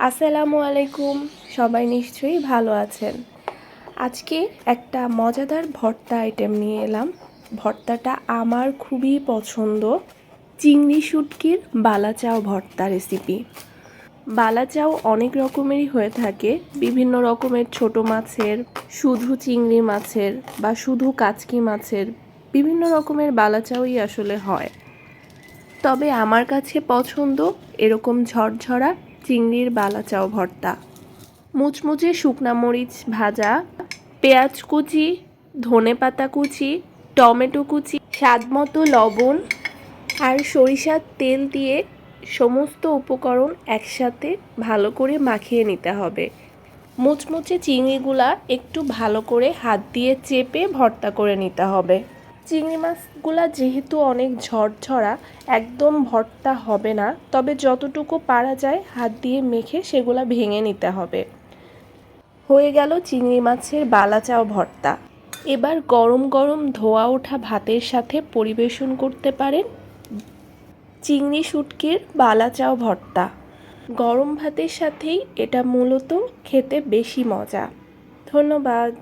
আসসালামু আলাইকুম। সবাই নিশ্চয়ই ভালো আছেন। আজকে একটা মজাদার ভর্তা আইটেম নিয়ে এলাম। ভর্তাটা আমার খুবই পছন্দ। চিংড়ি শুটকির বালাচাও ভর্তা রেসিপি বালাচাও অনেক রকমেরই হয়ে থাকে। বিভিন্ন রকমের ছোট মাছের, শুধু চিংড়ি মাছের বা শুধু কাচকি মাছের বিভিন্ন রকমের বালাচাওই আসলে হয়। তবে আমার কাছে পছন্দ এরকম ঝরঝরা চিংড়ির বালাচাও ভর্তা। মুচমুচে শুকনা মরিচ ভাজা, পেঁয়াজ কুচি, ধনে পাতা কুচি, টমেটো কুচি, স্বাদ মতো লবণ আর সরিষার তেল দিয়ে সমস্ত উপকরণ একসাথে ভালো করে মাখিয়ে নিতে হবে। মুচমুচে চিংড়িগুলা একটু ভালো করে হাত দিয়ে চেপে ভর্তা করে নিতে হবে। চিংড়ি মাছগুলা যেহেতু অনেক ঝরঝরা, একদম ভর্তা হবে না, তবে যতটুকু পারা যায় হাত দিয়ে মেখে সেগুলা ভেঙে নিতে হবে। হয়ে গেল চিংড়ি মাছের বালাচাও ভর্তা। এবার গরম গরম ধোয়া ওঠা ভাতের সাথে পরিবেশন করতে পারেন চিংড়ি শুটকির বালাচাও ভর্তা। গরম ভাতের সাথেই এটা মূলত খেতে বেশি মজা। ধন্যবাদ।